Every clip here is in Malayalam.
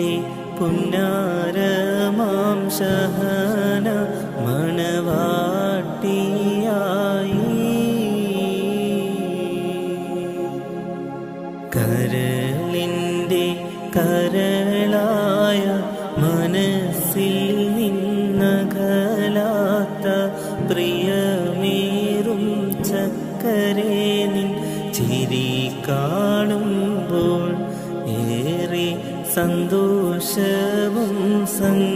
എന്റെ പുന്നാരമാം സഹന മണവാട്ടിയായി കരളിന്റെ കരളായ മനസ്സിൽ നിന്നകലാത്ത പ്രിയമേറും സന്തോഷവും സങ്കടവും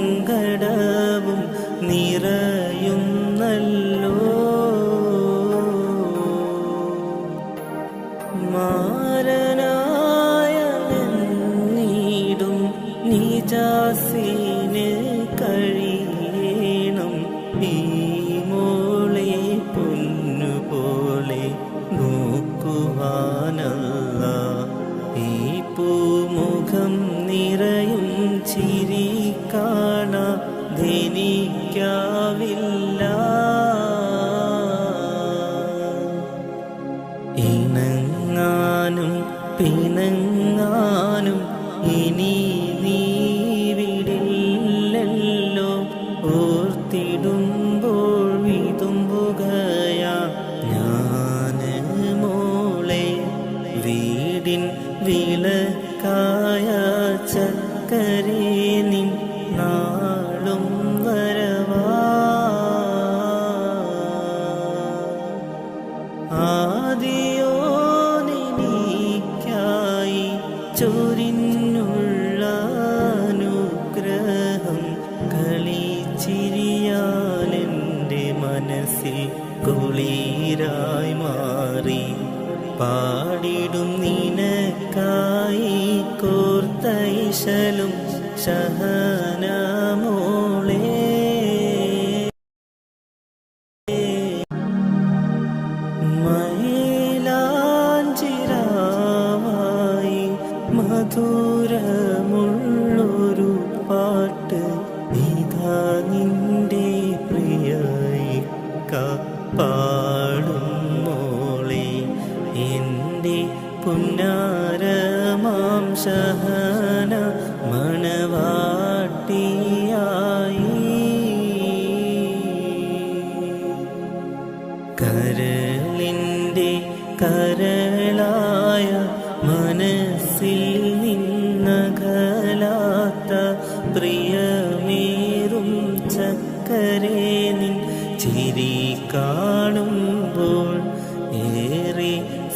പിണങ്ങാനും ഇനി നീ വിടില്ലല്ലോ. ഓർത്തിടുമ്പോൾ വിതുമ്പുകയാ ഞാൻ മോളെ. വീടിൻ വിളക്കായ ചക്കരെ. മനസ്സിൽ കുളിരായി മാറി പാടിടും പാടും മോളെ. എന്റെ പുന്നാരമാം ശഹന മണവാട്ടിയായി കരളിന്റെ കരളായ മനസ്സിൽ നിന്നകലാത്ത പ്രിയമേറും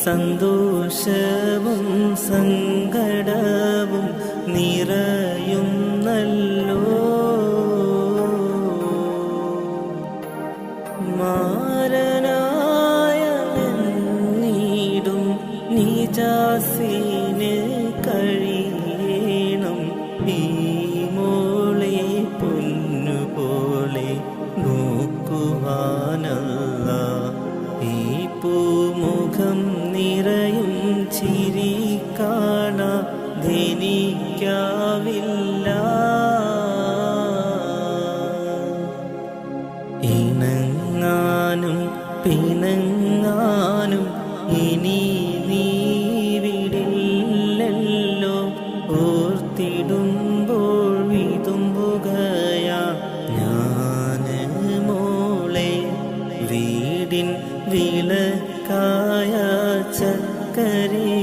സന്തോഷവും സങ്കടവും പിണങ്ങാനും ഇനി നീ വിടില്ലല്ലോ. ഓർത്തിടുമ്പോൾ വിതുമ്പുകയാ ഞാൻ മോളെ. വീടിൻ വിളക്കായ ചക്കരെ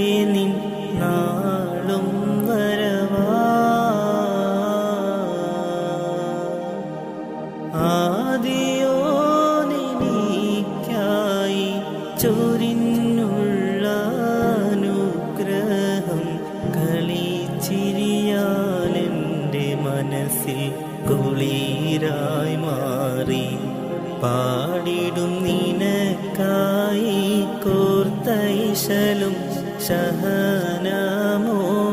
ചൊരിഞ്ഞുള്ള അനുഗ്രഹം കളിച്ചിരിയാലെന്റെ മനസ്സിൽ കുളിരായി മാറി. പാടിടും നിനക്കായി കോർത്തൈശലും ശഹനമോളേ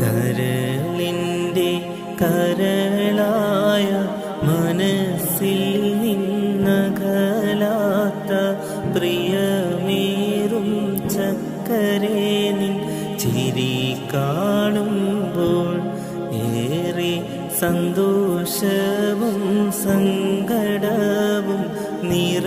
കരളിന്റെ കരളായ മനസ്സിൽ നിന്നകലാത്ത പ്രിയമേറും ചക്കരേനിൻ ചിരി കാണുമ്പോൾ ഏറെ സന്തോഷവും സങ്കടവും നിറ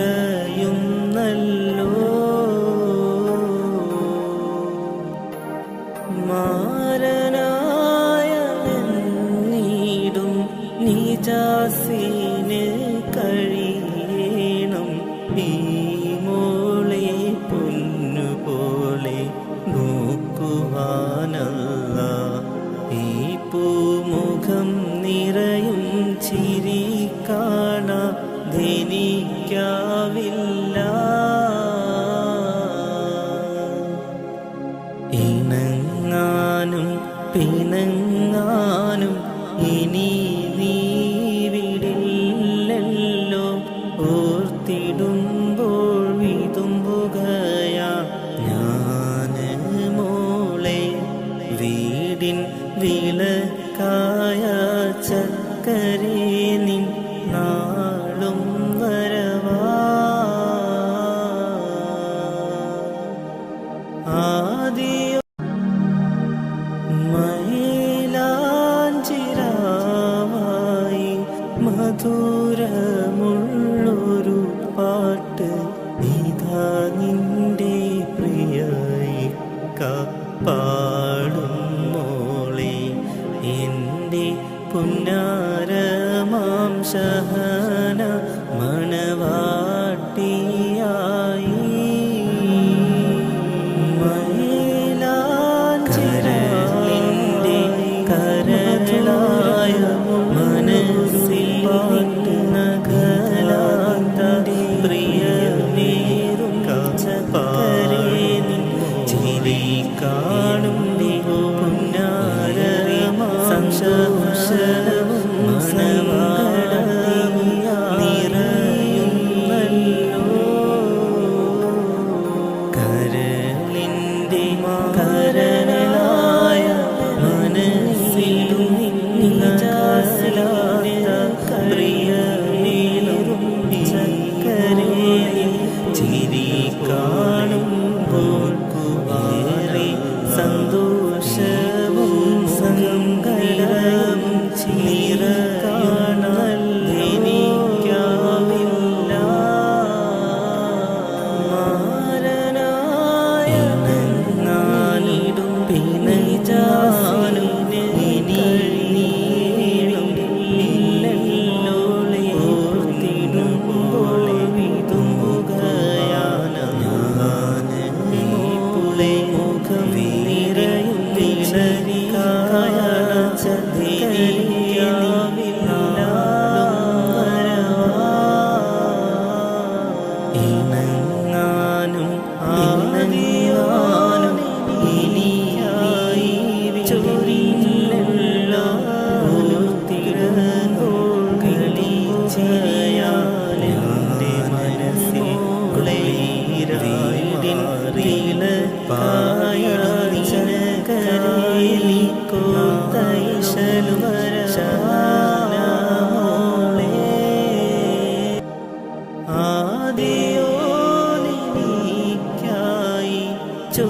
പുന്നാരമാം ശഹന ആശയാലെന്റെ മനസ്സിൽ കുളൈരായിടിൻ കായിക്കോ തൈശലു വരശാമോളെ ആദിയോ നിക്കായി ചോ